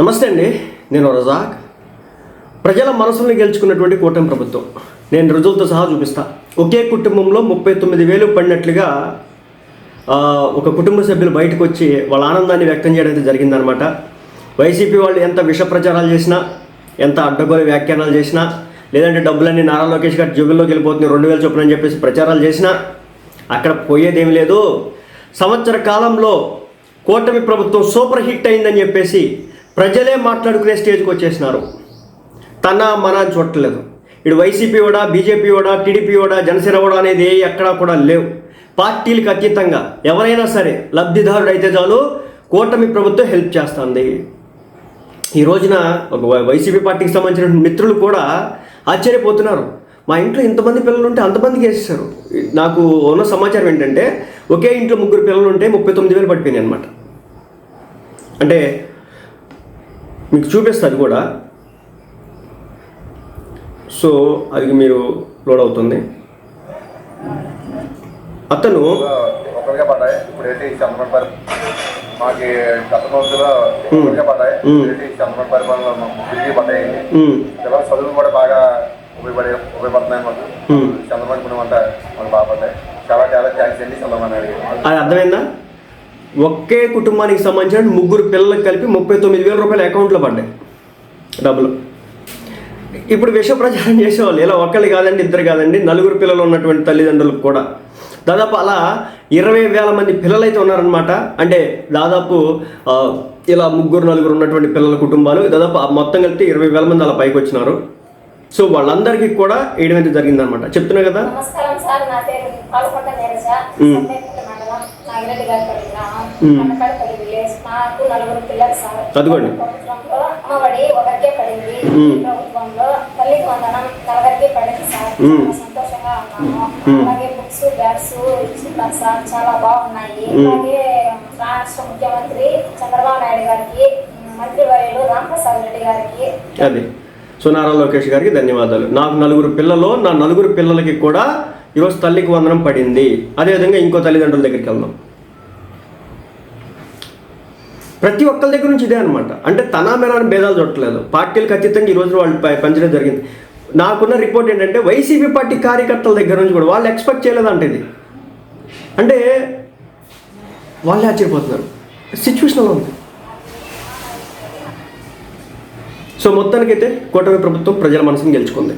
నమస్తే అండి నేను రజాక్. ప్రజల మనసుల్ని గెలుచుకున్నటువంటి కూటమి ప్రభుత్వం. నేను రుజువులతో సహా చూపిస్తా. ఒకే కుటుంబంలో ముప్పై తొమ్మిది వేలు పడినట్లుగా ఒక కుటుంబ సభ్యులు బయటకు వచ్చి వాళ్ళ ఆనందాన్ని వ్యక్తం చేయడం అయితే జరిగిందనమాట. వైసీపీ వాళ్ళు ఎంత విష ప్రచారాలు చేసినా ఎంత అడ్డగోలు వ్యాఖ్యానాలు చేసినా లేదంటే డబ్బులన్నీ నారా లోకేష్ గారి జోబుల్లోకి వెళ్ళిపోతుంది రెండు వేల చొప్పున అని చెప్పేసి ప్రచారాలు చేసినా అక్కడ పోయేదేమి లేదు. సంవత్సర కాలంలో కూటమి ప్రభుత్వం సూపర్ హిట్ అయిందని చెప్పేసి ప్రజలే మాట్లాడుకునే స్టేజ్కి వచ్చేసినారు. తన మన చూడలేదు చూడట్లేదు ఇటు వైసీపీ కూడా బీజేపీ కూడా టీడీపీ కూడా జనసేన కూడా అనేది ఎక్కడా కూడా లేవు. పార్టీలకు అతీతంగా ఎవరైనా సరే లబ్ధిదారుడు అయితే చాలు కూటమి ప్రభుత్వం హెల్ప్ చేస్తుంది. ఈ రోజున ఒక వైసీపీ పార్టీకి సంబంధించిన మిత్రులు కూడా ఆశ్చర్యపోతున్నారు. మా ఇంట్లో ఇంతమంది పిల్లలు ఉంటే అంతమందికి వేసేసారు నాకు ఉన్న సమాచారం ఏంటంటే ఒకే ఇంట్లో ముగ్గురు పిల్లలు ఉంటే ముప్పై తొమ్మిది వేలు పడిపోయినాయి అనమాట అంటే మీకు చూపిస్తుంది కూడా. సో అది మీరు లోడ్ అవుతుంది. అతను ఒకరిగా పడ్డాయి. ఇప్పుడు ఏంటి చంద్రబాబు పరి మాకి గత రోజుల్లో ఒకరిగా పడ్డాయి. చంద్రబాబు తిరిగి పిల్లల చదువులు కూడా బాగా ఉపయోగపడే ఉపయోగపడుతున్నాయి మాకు. మ్మ్. చంద్రబాబు అంతా బాగా పడ్డాయి. చాలా చాలా థ్యాంక్స్ అండి చంద్రబాబు అర్థమైందా? ఒకే కుటుంబానికి సంబంధించిన ముగ్గురు పిల్లలకు కలిపి ముప్పై తొమ్మిది వేల రూపాయలు అకౌంట్లో పడ్డాయి. డబ్బులు. ఇప్పుడు విష ప్రచారం చేసేవాళ్ళు. ఇలా ఒక్కళ్ళు కాదండి ఇద్దరు కాదండి నలుగురు పిల్లలు ఉన్నటువంటి తల్లిదండ్రులకు కూడా. దాదాపు అలా ఇరవై వేల మంది పిల్లలు అయితే ఉన్నారనమాట అంటే దాదాపు ఇలా ముగ్గురు నలుగురు ఉన్నటువంటి పిల్లల కుటుంబాలు దాదాపు మొత్తం కలిపి ఇరవై వేల మంది అలా పైకి వచ్చినారు. సో వాళ్ళందరికీ కూడా వేయడం అయితే జరిగిందనమాట చెప్తున్నా కదా? నాగిరెడ్డి గారి విలేజ్ నాకు నలుగురు పిల్లలు సార్. చదువుకోండి. ప్రభుత్వంలో అమ్మఒడి ఒకరికే పడింది. మ్మ్. ఈ ప్రభుత్వంలో తల్లికి వందనం నలుగురికి పడింది సార్. సంతోషంగా ఉన్నాము. అలాగే బుక్స్ బ్యాగ్స్ సార్ చాలా బాగున్నాయి. మ్మ్. అలాగే రాష్ట్ర ముఖ్యమంత్రి చంద్రబాబు నాయుడు గారికి మంత్రివర్యులు రామప్రసాద్ రెడ్డి గారికి. అది. సో నారా లోకేష్ గారికి ధన్యవాదాలు. నాకు నలుగురు పిల్లలు నా నలుగురు పిల్లలకి కూడా ఈరోజు తల్లికి వందనం పడింది. అదేవిధంగా ఇంకో తల్లిదండ్రుల దగ్గరికి వెళ్దాం. ప్రతి ఒక్కరి దగ్గర నుంచి ఇదే అనమాట అంటే తన మేళని భేదాలు చూడట్లేదు. పార్టీలకు అతీతంగా ఈరోజు వాళ్ళు పంచడం జరిగింది. నాకున్న రిపోర్ట్ ఏంటంటే వైసీపీ పార్టీ కార్యకర్తల దగ్గర నుంచి కూడా వాళ్ళు ఎక్స్పెక్ట్ చేయలేదంట ఇది. అంటే వాళ్ళే ఆశ్చర్యపోతున్నారు. సిచ్యువేషన్లో ఉంది. సో మొత్తానికైతే కూటమి ప్రభుత్వం ప్రజల మనసుని గెలుచుకుంది.